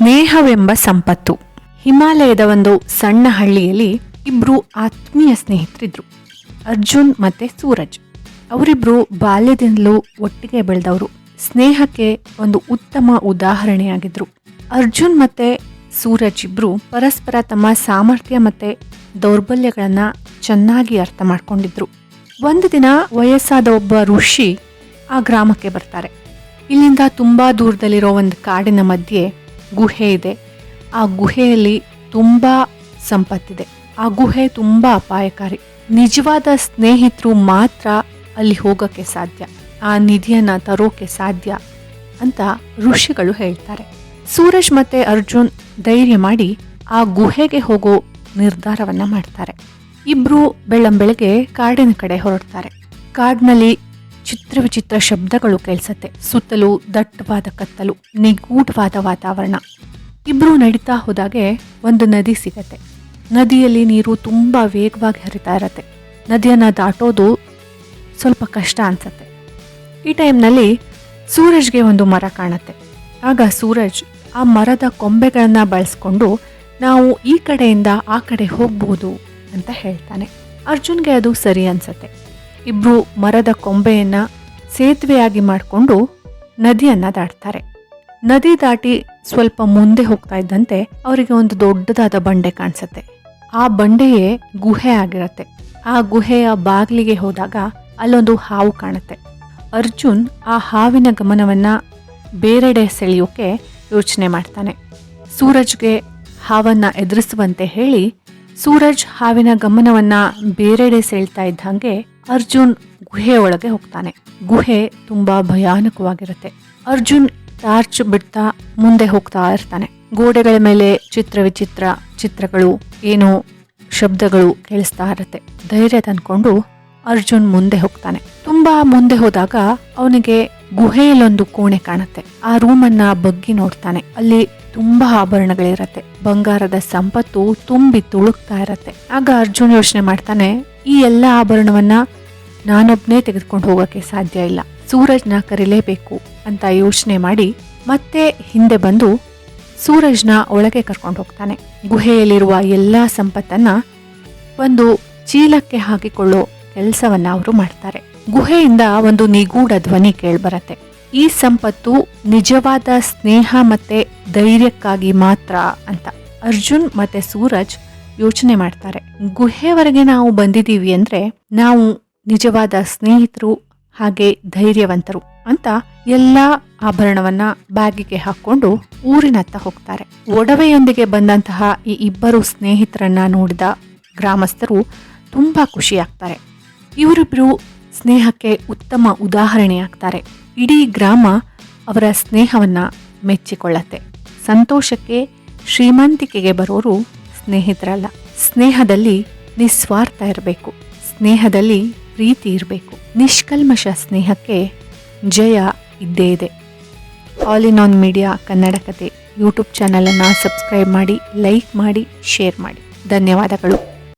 ಸ್ನೇಹವೆಂಬ ಸಂಪತ್ತು. ಹಿಮಾಲಯದ ಒಂದು ಸಣ್ಣ ಹಳ್ಳಿಯಲ್ಲಿ ಇಬ್ರು ಆತ್ಮೀಯ ಸ್ನೇಹಿತರಿದ್ರು. ಅರ್ಜುನ್ ಮತ್ತೆ ಸೂರಜ್. ಅವರಿಬ್ರು ಬಾಲ್ಯದಿಂದಲೂ ಒಟ್ಟಿಗೆ ಬೆಳೆದವರು. ಸ್ನೇಹಕ್ಕೆ ಒಂದು ಉತ್ತಮ ಉದಾಹರಣೆಯಾಗಿದ್ರು. ಅರ್ಜುನ್ ಮತ್ತೆ ಸೂರಜ್ ಇಬ್ರು ಪರಸ್ಪರ ತಮ್ಮ ಸಾಮರ್ಥ್ಯ ಮತ್ತೆ ದೌರ್ಬಲ್ಯಗಳನ್ನು ಚೆನ್ನಾಗಿ ಅರ್ಥ ಮಾಡಿಕೊಂಡಿದ್ರು. ಒಂದು ದಿನ ವಯಸ್ಸಾದ ಒಬ್ಬ ಋಷಿ ಆ ಗ್ರಾಮಕ್ಕೆ ಬರ್ತಾರೆ. ಇಲ್ಲಿಂದ ತುಂಬ ದೂರದಲ್ಲಿರೋ ಒಂದು ಕಾಡಿನ ಮಧ್ಯೆ ಗುಹೆ ಇದೆ. ಆ ಗುಹೆಯಲ್ಲಿ ತುಂಬ ಸಂಪತ್ತಿದೆ. ಆ ಗುಹೆ ತುಂಬ ಅಪಾಯಕಾರಿ. ನಿಜವಾದ ಸ್ನೇಹಿತರು ಮಾತ್ರ ಅಲ್ಲಿ ಹೋಗೋಕ್ಕೆ ಸಾಧ್ಯ. ಆ ನಿಧಿಯನ್ನು ತರೋಕೆ ಸಾಧ್ಯ ಅಂತ ಋಷಿಗಳು ಹೇಳ್ತಾರೆ. ಸೂರಜ್ ಮತ್ತೆ ಅರ್ಜುನ್ ಧೈರ್ಯ ಮಾಡಿ ಆ ಗುಹೆಗೆ ಹೋಗೋ ನಿರ್ಧಾರವನ್ನು ಮಾಡ್ತಾರೆ. ಇಬ್ಬರು ಬೆಳ್ಳಂಬೆಳಗ್ಗೆ ಕಾಡಿನ ಕಡೆ ಹೊರಡ್ತಾರೆ. ಕಾಡಿನಲ್ಲಿ ಚಿತ್ರ ವಿಚಿತ್ರ ಶಬ್ದಗಳು ಕೇಳಿಸತ್ತೆ. ಸುತ್ತಲೂ ದಟ್ಟವಾದ ಕತ್ತಲು, ನಿಗೂಢವಾದ ವಾತಾವರಣ. ಇಬ್ಬರು ನಡೀತಾ ಹೋದಾಗೆ ಒಂದು ನದಿ ಸಿಗತ್ತೆ. ನದಿಯಲ್ಲಿ ನೀರು ತುಂಬ ವೇಗವಾಗಿ ಹರಿತಾ ಇರತ್ತೆ. ನದಿಯನ್ನು ದಾಟೋದು ಸ್ವಲ್ಪ ಕಷ್ಟ ಅನಿಸತ್ತೆ. ಈ ಟೈಮ್ನಲ್ಲಿ ಸೂರಜ್ಗೆ ಒಂದು ಮರ ಕಾಣತ್ತೆ. ಆಗ ಸೂರಜ್ ಆ ಮರದ ಕೊಂಬೆಗಳನ್ನು ಬಳಸ್ಕೊಂಡು ನಾವು ಈ ಕಡೆಯಿಂದ ಆ ಕಡೆ ಹೋಗ್ಬೋದು ಅಂತ ಹೇಳ್ತಾನೆ. ಅರ್ಜುನ್ಗೆ ಅದು ಸರಿ ಅನ್ಸತ್ತೆ. ಇಬ್ರು ಮರದ ಕೊಂಬೆಯನ್ನ ಸೇತುವೆಯಾಗಿ ಮಾಡಿಕೊಂಡು ನದಿಯನ್ನ ದಾಟ್ತಾರೆ. ನದಿ ದಾಟಿ ಸ್ವಲ್ಪ ಮುಂದೆ ಹೋಗ್ತಾ ಇದ್ದಂತೆ ಅವರಿಗೆ ಒಂದು ದೊಡ್ಡದಾದ ಬಂಡೆ ಕಾಣಿಸುತ್ತೆ. ಆ ಬಂಡೆಯೇ ಗುಹೆ ಆಗಿರತ್ತೆ. ಆ ಗುಹೆಯ ಬಾಗಿಲಿಗೆ ಹೋದಾಗ ಅಲ್ಲೊಂದು ಹಾವು ಕಾಣುತ್ತೆ. ಅರ್ಜುನ್ ಆ ಹಾವಿನ ಗಮನವನ್ನ ಬೇರೆಡೆ ಸೆಳೆಯೋಕೆ ಯೋಚನೆ ಮಾಡ್ತಾನೆ. ಸೂರಜ್ಗೆ ಹಾವನ್ನ ಎದುರಿಸುವಂತೆ ಹೇಳಿ ಸೂರಜ್ ಹಾವಿನ ಗಮನವನ್ನ ಬೇರೆಡೆ ಸೆಳ್ತಾ ಇದ್ದಂಗೆ ಅರ್ಜುನ್ ಗುಹೆ ಒಳಗೆ ಹೋಗ್ತಾನೆ. ಗುಹೆ ತುಂಬಾ ಭಯಾನಕವಾಗಿರುತ್ತೆ. ಅರ್ಜುನ್ ಟಾರ್ಚ್ ಬಿಡ್ತಾ ಮುಂದೆ ಹೋಗ್ತಾ ಇರ್ತಾನೆ. ಗೋಡೆಗಳ ಮೇಲೆ ಚಿತ್ರ ವಿಚಿತ್ರ ಚಿತ್ರಗಳು, ಏನೋ ಶಬ್ದಗಳು ಕೇಳಿಸ್ತಾ ಇರುತ್ತೆ. ಧೈರ್ಯ ತಂದ್ಕೊಂಡು ಅರ್ಜುನ್ ಮುಂದೆ ಹೋಗ್ತಾನೆ. ತುಂಬಾ ಮುಂದೆ ಹೋದಾಗ ಅವನಿಗೆ ಗುಹೆಯಲ್ಲೊಂದು ಕೋಣೆ ಕಾಣುತ್ತೆ. ಆ ರೂಮನ್ನ ಬಗ್ಗಿ ನೋಡ್ತಾನೆ. ಅಲ್ಲಿ ತುಂಬಾ ಆಭರಣಗಳಿರತ್ತೆ. ಬಂಗಾರದ ಸಂಪತ್ತು ತುಂಬಿ ತುಳುಕ್ತಾ ಇರತ್ತೆ. ಆಗ ಅರ್ಜುನ್ ಯೋಚನೆ ಮಾಡ್ತಾನೆ, ಈ ಎಲ್ಲ ಆಭರಣವನ್ನ ನಾನೊಬ್ನೇ ತೆಗೆದುಕೊಂಡು ಹೋಗಕ್ಕೆ ಸಾಧ್ಯ ಇಲ್ಲ. ಸೂರಜ್ನ ಕರೀಲೇಬೇಕು ಅಂತ ಯೋಚನೆ ಮಾಡಿ ಮತ್ತೆ ಹಿಂದೆ ಬಂದು ಸೂರಜ್ನ ಒಳಗೆ ಕರ್ಕೊಂಡು ಹೋಗ್ತಾನೆ. ಗುಹೆಯಲ್ಲಿರುವ ಎಲ್ಲ ಸಂಪತ್ತನ್ನ ಒಂದು ಚೀಲಕ್ಕೆ ಹಾಕಿಕೊಳ್ಳೋ ಕೆಲಸವನ್ನ ಅವರು ಮಾಡ್ತಾರೆ. ಗುಹೆಯಿಂದ ಒಂದು ನಿಗೂಢ ಧ್ವನಿ ಕೇಳ್ಬರತ್ತೆ. ಈ ಸಂಪತ್ತು ನಿಜವಾದ ಸ್ನೇಹ ಮತ್ತೆ ಧೈರ್ಯಕ್ಕಾಗಿ ಮಾತ್ರ ಅಂತ ಅರ್ಜುನ್ ಮತ್ತೆ ಸೂರಜ್ ಯೋಚನೆ ಮಾಡ್ತಾರೆ. ಗುಹೆವರೆಗೆ ನಾವು ಬಂದಿದ್ದೀವಿ ಅಂದ್ರೆ ನಾವು ನಿಜವಾದ ಸ್ನೇಹಿತರು ಹಾಗೆ ಧೈರ್ಯವಂತರು ಅಂತ ಎಲ್ಲ ಆಭರಣವನ್ನ ಬ್ಯಾಗಿಗೆ ಹಾಕೊಂಡು ಊರಿನತ್ತ ಹೋಗ್ತಾರೆ. ಒಡವೆಯೊಂದಿಗೆ ಬಂದಂತಹ ಈ ಇಬ್ಬರು ಸ್ನೇಹಿತರನ್ನ ನೋಡಿದ ಗ್ರಾಮಸ್ಥರು ತುಂಬಾ ಖುಷಿಯಾಗ್ತಾರೆ. ಇವರಿಬ್ಬರು ಸ್ನೇಹಕ್ಕೆ ಉತ್ತಮ ಉದಾಹರಣೆಯಾಗ್ತಾರೆ. ಇಡೀ ಗ್ರಾಮ ಅವರ ಸ್ನೇಹವನ್ನ ಮೆಚ್ಚಿಕೊಳ್ಳತ್ತೆ. ಸಂತೋಷಕ್ಕೆ, ಶ್ರೀಮಂತಿಕೆಗೆ ಬರೋರು ಸ್ನೇಹಿತರಲ್ಲ. ಸ್ನೇಹದಲ್ಲಿ ನಿಸ್ವಾರ್ಥ ಇರಬೇಕು. ಸ್ನೇಹದಲ್ಲಿ ಪ್ರೀತಿ ಇರಬೇಕು. ನಿಷ್ಕಲ್ಮಶ ಸ್ನೇಹಕ್ಕೆ ಜಯ ಇದ್ದೇ ಇದೆ. All in on media Kannada ಕತೆ ಯೂಟ್ಯೂಬ್ ಚಾನಲನ್ನು ಸಬ್ಸ್ಕ್ರೈಬ್ ಮಾಡಿ, ಲೈಕ್ ಮಾಡಿ, ಶೇರ್ ಮಾಡಿ. ಧನ್ಯವಾದಗಳು.